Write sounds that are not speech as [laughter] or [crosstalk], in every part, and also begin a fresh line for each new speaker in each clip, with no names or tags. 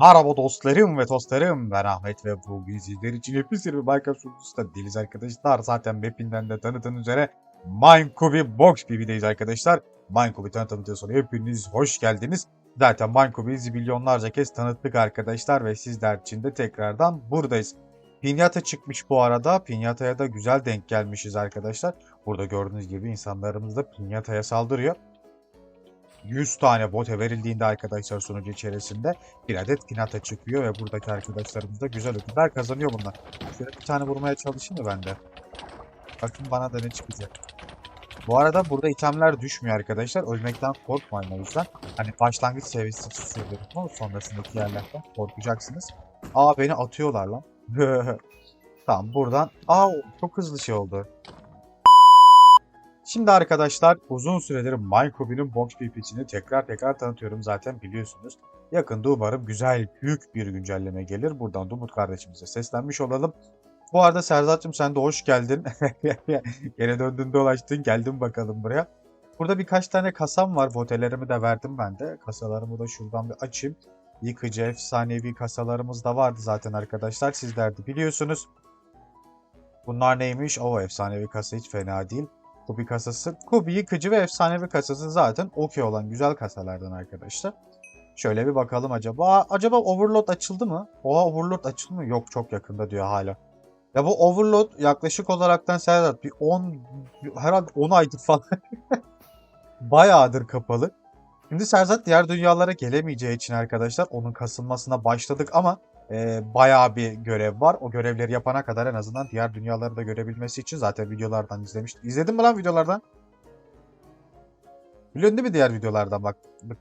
Merhaba dostlarım ve dostlarım ben Ahmet ve bugün sizler için hepiniz bir Minecraft sunucusunda değiliz arkadaşlar. Zaten map'inden de tanıdığınız üzere Minecube'i Box BB'deyiz arkadaşlar. Minecube'i tanıtım videosuna hepiniz hoş geldiniz. Zaten Minecube'i milyonlarca kez tanıttık arkadaşlar ve sizler için de tekrardan buradayız. Pinyata çıkmış bu arada. Pinyata'ya da güzel denk gelmişiz arkadaşlar. Burada gördüğünüz gibi insanlarımız da Pinyata'ya saldırıyor. 100 tane bote verildiğinde arkadaşlar sunucu içerisinde bir adet pinata çıkıyor ve buradaki arkadaşlarımız da güzel ödüller kazanıyor bunlar. Şöyle bir tane vurmaya çalışayım da ben de. Bakın bana da ne çıkacak. Bu arada burada itemler düşmüyor arkadaşlar. Ölmekten korkmayın o yüzden. Hani başlangıç seviyesi söylüyorum ama sonrasındaki yerlerden korkacaksınız. Aa beni atıyorlar lan. [laughs] tamam buradan. Aa çok hızlı şey oldu. Şimdi arkadaşlar uzun süredir Minecobe'nin Box PvP'sini tekrar tekrar tanıtıyorum zaten biliyorsunuz. Yakında umarım güzel büyük bir güncelleme gelir. Buradan da Umut kardeşimize seslenmiş olalım. Bu arada Serzat'cığım sen de hoş geldin. [laughs] Gene döndün dolaştın geldin bakalım buraya. Burada birkaç tane kasam var. Votelerimi de verdim ben de. Kasalarımı da şuradan bir açayım. Yıkıcı efsanevi kasalarımız da vardı zaten arkadaşlar. Sizler de biliyorsunuz. Bunlar neymiş? O efsanevi kasa hiç fena değil. Kubi kasası. Kubi yıkıcı ve efsanevi kasası zaten okey olan güzel kasalardan arkadaşlar. Şöyle bir bakalım acaba. Acaba Overload açıldı mı? Oha Overload açıldı mı? Yok çok yakında diyor hala. Ya bu Overload yaklaşık olaraktan Serdar bir 10 herhalde 10 aydır falan. [laughs] Bayağıdır kapalı. Şimdi Serzat diğer dünyalara gelemeyeceği için arkadaşlar onun kasılmasına başladık ama e, bayağı bir görev var. O görevleri yapana kadar en azından diğer dünyaları da görebilmesi için zaten videolardan izlemiştim. İzledin mi lan videolardan? Biliyorsun değil mi diğer videolardan bak.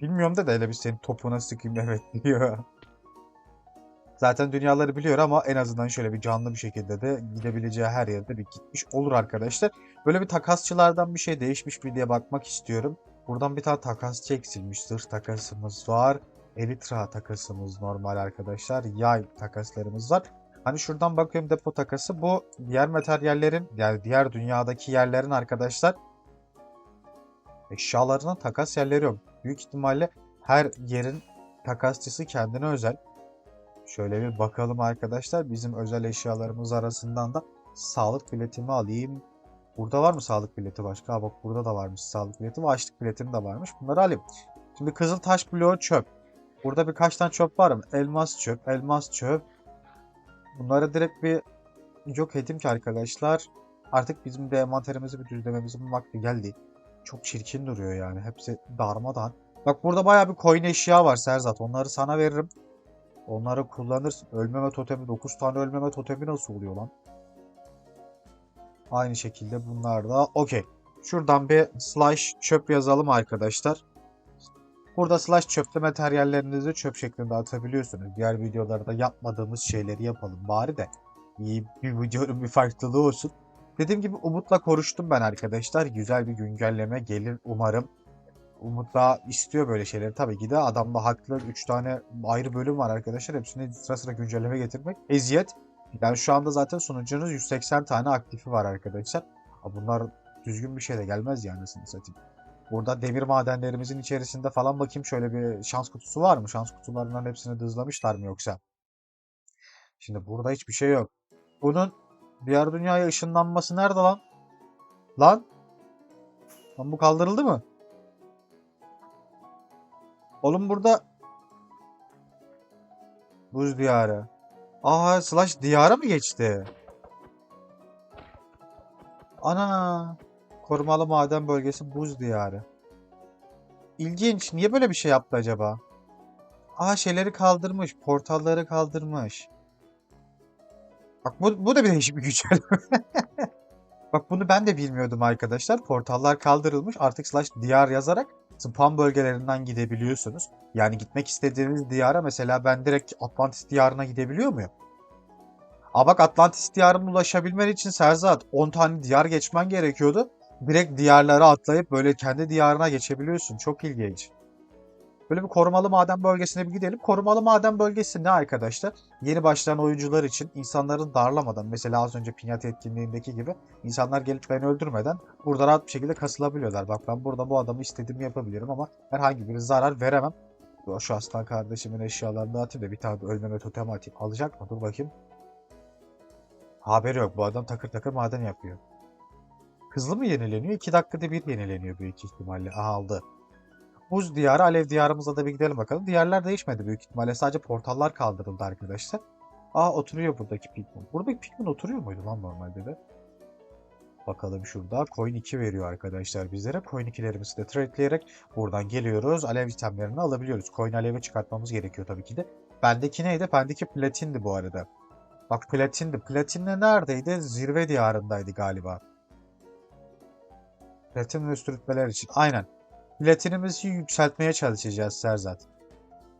bilmiyorum da da hele bir senin topuna sıkayım evet diyor. [laughs] Zaten dünyaları biliyor ama en azından şöyle bir canlı bir şekilde de gidebileceği her yerde bir gitmiş olur arkadaşlar. Böyle bir takasçılardan bir şey değişmiş mi diye bakmak istiyorum. Buradan bir tane takasçı eksilmiş. Zırh takasımız var. Elitra takasımız normal arkadaşlar. Yay takaslarımız var. Hani şuradan bakıyorum depo takası. Bu diğer materyallerin yani diğer dünyadaki yerlerin arkadaşlar eşyalarının takas yerleri yok. Büyük ihtimalle her yerin takasçısı kendine özel. Şöyle bir bakalım arkadaşlar. Bizim özel eşyalarımız arasından da sağlık biletimi alayım. Burada var mı sağlık bileti başka? Ha bak burada da varmış sağlık bileti ve açlık biletim de varmış. Bunları alayım. Şimdi kızıl taş bloğu çöp. Burada birkaç tane çöp var mı? Elmas çöp, elmas çöp. Bunları direkt bir yok edeyim ki arkadaşlar. Artık bizim de envanterimizi bir düzlememizin vakti geldi. Çok çirkin duruyor yani. Hepsi darmadan. Bak burada bayağı bir coin eşya var Serzat. Onları sana veririm. Onları kullanırsın. Ölmeme totemi 9 tane ölmeme totemi nasıl oluyor lan? Aynı şekilde bunlar da okey. Şuradan bir slash çöp yazalım arkadaşlar. Burada slash çöpte materyallerinizi çöp şeklinde atabiliyorsunuz. Diğer videolarda yapmadığımız şeyleri yapalım bari de. İyi bir videonun bir farklılığı olsun. Dediğim gibi Umut'la konuştum ben arkadaşlar. Güzel bir güncelleme gelir umarım. Umut da istiyor böyle şeyleri. Tabii ki de adam da haklı. 3 tane ayrı bölüm var arkadaşlar. Hepsine sıra sıra güncelleme getirmek eziyet. Yani şu anda zaten sunucunuz 180 tane aktifi var arkadaşlar. Bunlar düzgün bir şey de gelmez yani anasını satayım. Burada demir madenlerimizin içerisinde falan bakayım şöyle bir şans kutusu var mı? Şans kutularından hepsini dızlamışlar mı yoksa? Şimdi burada hiçbir şey yok. Bunun diğer dünyaya ışınlanması nerede lan? Lan? Lan bu kaldırıldı mı? Oğlum burada Buz diyarı. Aa slash diyara mı geçti? Ana. Korumalı maden bölgesi buz diyarı. İlginç. Niye böyle bir şey yaptı acaba? Aa şeyleri kaldırmış. Portalları kaldırmış. Bak bu, bu da bir değişik bir güncelleme. [laughs] Bak bunu ben de bilmiyordum arkadaşlar. Portallar kaldırılmış. Artık slash diyar yazarak spam bölgelerinden gidebiliyorsunuz. Yani gitmek istediğiniz diyara mesela ben direkt Atlantis diyarına gidebiliyor muyum? Aa bak Atlantis diyarına ulaşabilmen için Serzat 10 tane diyar geçmen gerekiyordu. Direkt diyarlara atlayıp böyle kendi diyarına geçebiliyorsun. Çok ilginç. Böyle bir korumalı maden bölgesine bir gidelim. Korumalı maden bölgesi ne arkadaşlar? Yeni başlayan oyuncular için insanların darlamadan mesela az önce Pinyata etkinliğindeki gibi insanlar gelip beni öldürmeden burada rahat bir şekilde kasılabiliyorlar. Bak ben burada bu adamı istediğimi yapabilirim ama herhangi bir zarar veremem. Şu aslan kardeşimin eşyalarını atayım da bir tane ölmeme totemi atayım. Alacak mı? Dur bakayım. Haberi yok. Bu adam takır takır maden yapıyor. Hızlı mı yenileniyor? 2 dakikada bir yenileniyor büyük ihtimalle. Aha aldı. Buz diyarı, alev diyarımıza da bir gidelim bakalım. Diğerler değişmedi büyük ihtimalle. Sadece portallar kaldırıldı arkadaşlar. Aa oturuyor buradaki Pikmin. Buradaki Pikmin oturuyor muydu lan normalde de? Bakalım şurada. Coin 2 veriyor arkadaşlar bizlere. Coin 2'lerimizi de tradeleyerek buradan geliyoruz. Alev itemlerini alabiliyoruz. Coin alevi çıkartmamız gerekiyor tabii ki de. Bendeki neydi? Bendeki platindi bu arada. Bak platindi. Platinle neredeydi? Zirve diyarındaydı galiba. Platin ve üst rütbeler için. Aynen. Platinimizi yükseltmeye çalışacağız Serzat.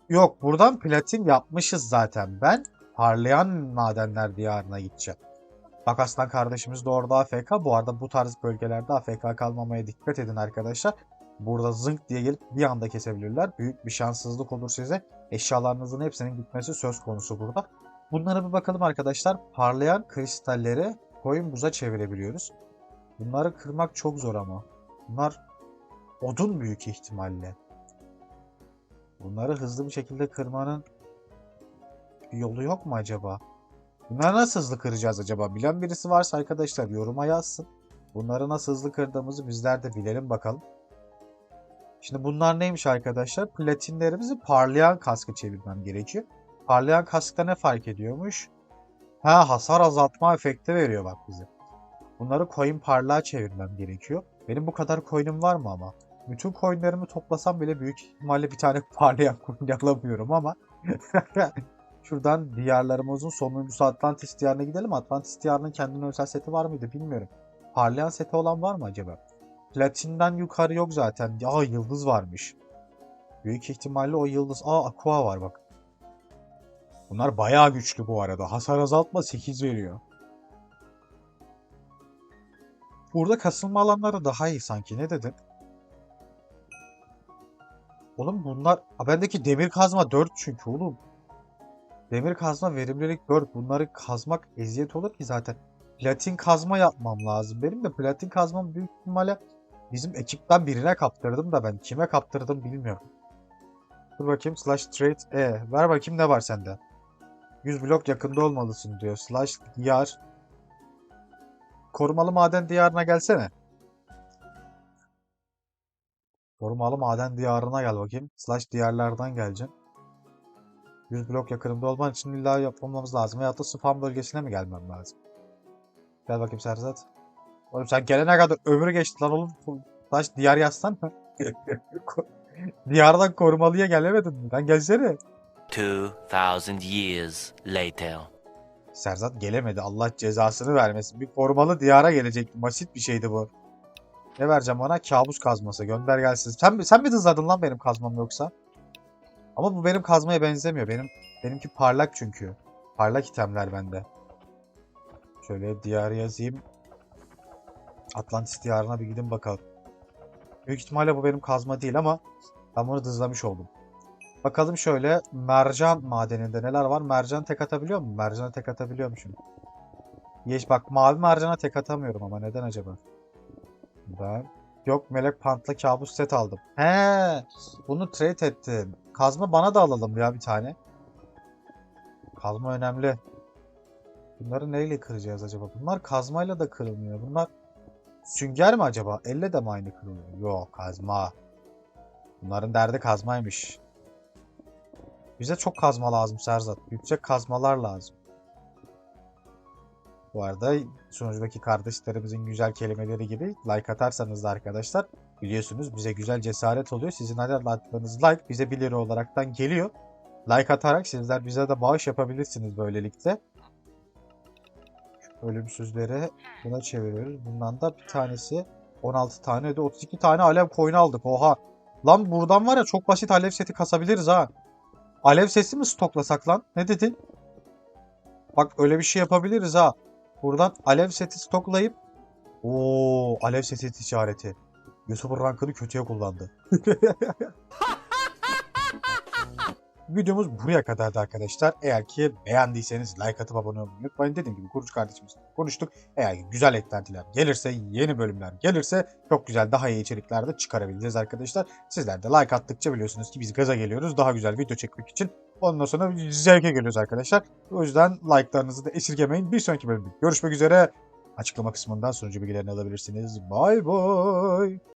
Yok buradan platin yapmışız zaten. Ben parlayan madenler diyarına gideceğim. Bak aslan kardeşimiz de orada AFK. Bu arada bu tarz bölgelerde AFK kalmamaya dikkat edin arkadaşlar. Burada zınk diye gelip bir anda kesebilirler. Büyük bir şanssızlık olur size. Eşyalarınızın hepsinin gitmesi söz konusu burada. Bunlara bir bakalım arkadaşlar. Parlayan kristalleri koyun buza çevirebiliyoruz. Bunları kırmak çok zor ama. Bunlar odun büyük ihtimalle. Bunları hızlı bir şekilde kırmanın bir yolu yok mu acaba? Bunları nasıl hızlı kıracağız acaba? Bilen birisi varsa arkadaşlar yoruma yazsın. Bunları nasıl hızlı kırdığımızı bizler de bilelim bakalım. Şimdi bunlar neymiş arkadaşlar? Platinlerimizi parlayan kaskı çevirmem gerekiyor. Parlayan kaskta ne fark ediyormuş? Ha hasar azaltma efekti veriyor bak bize. Bunları coin parlağa çevirmem gerekiyor. Benim bu kadar coin'im var mı ama? Bütün coinlerimi toplasam bile büyük ihtimalle bir tane [laughs] parlayan coin alamıyorum ama. [laughs] Şuradan diyarlarımızın sonuncusu Atlantis diyarına gidelim. Atlantis diyarının kendine özel seti var mıydı bilmiyorum. Parlayan seti olan var mı acaba? Platinden yukarı yok zaten. Ya yıldız varmış. Büyük ihtimalle o yıldız. Aa aqua var bak. Bunlar bayağı güçlü bu arada. Hasar azaltma 8 veriyor. Burada kasılma alanları daha iyi sanki. Ne dedin? Oğlum bunlar... Aa, bendeki demir kazma 4 çünkü oğlum. Demir kazma verimlilik 4. Bunları kazmak eziyet olur ki zaten. Platin kazma yapmam lazım. Benim de platin kazmam büyük ihtimalle bizim ekipten birine kaptırdım da ben kime kaptırdım bilmiyorum. Dur bakayım slash trade e. Ver bakayım ne var sende. 100 blok yakında olmalısın diyor. Slash diyar. Korumalı maden diyarına gelsene. Korumalı maden diyarına gel bakayım. Slash diyarlardan geleceksin. 100 blok yakınımda olman için illa yapmamız lazım. Veyahut da spam bölgesine mi gelmem lazım? Gel bakayım Serzat. Oğlum sen gelene kadar ömrü geçti lan oğlum. Taş diyar yazsan mı? [laughs] Diyardan korumalıya gelemedin mi? Lan gelsene.
2,000 years later.
Serzat gelemedi. Allah cezasını vermesin. Bir korumalı diyara gelecek. Basit bir şeydi bu. Ne vereceğim ona? Kabus kazması. Gönder gelsin. Sen, sen mi hızladın lan benim kazmam yoksa? Ama bu benim kazmaya benzemiyor. Benim benimki parlak çünkü. Parlak itemler bende. Şöyle diyarı yazayım. Atlantis diyarına bir gidin bakalım. Büyük ihtimalle bu benim kazma değil ama ben bunu hızlamış oldum. Bakalım şöyle mercan madeninde neler var? Mercan tek atabiliyor mu? Mercana tek atabiliyormuşum. Yeş bak mavi mercana tek atamıyorum ama neden acaba? Ben yok melek pantla kabus set aldım. He, bunu trade ettim. Kazma bana da alalım ya bir tane. Kazma önemli. Bunları neyle kıracağız acaba? Bunlar kazmayla da kırılmıyor. Bunlar sünger mi acaba? Elle de mi aynı kırılıyor? Yok kazma. Bunların derdi kazmaymış. Bize çok kazma lazım Serzat. Yüksek kazmalar lazım. Bu arada sunucudaki kardeşlerimizin güzel kelimeleri gibi like atarsanız da arkadaşlar biliyorsunuz bize güzel cesaret oluyor. Sizin attıklarınız like bize 1 lira olaraktan geliyor. Like atarak sizler bize de bağış yapabilirsiniz böylelikle. Ölümsüzleri buna çeviriyoruz. Bundan da bir tanesi 16 tane de 32 tane alev coin aldık. Oha. Lan buradan var ya çok basit alev seti kasabiliriz ha. Alev sesi mi stoklasak lan? Ne dedin? Bak öyle bir şey yapabiliriz ha. Buradan alev seti stoklayıp Oo, alev seti ticareti. Yusuf'un rankını kötüye kullandı. [laughs] Videomuz buraya kadardı arkadaşlar. Eğer ki beğendiyseniz like atıp abone olmayı unutmayın. Dediğim gibi kurucu kardeşimizle konuştuk. Eğer ki güzel eklentiler gelirse, yeni bölümler gelirse çok güzel daha iyi içerikler de çıkarabileceğiz arkadaşlar. Sizler de like attıkça biliyorsunuz ki biz gaza geliyoruz. Daha güzel video çekmek için. Ondan sonra zevke geliyoruz arkadaşlar. O yüzden like'larınızı da esirgemeyin. Bir sonraki bölümde görüşmek üzere. Açıklama kısmından sonucu bilgilerini alabilirsiniz. Bay bay.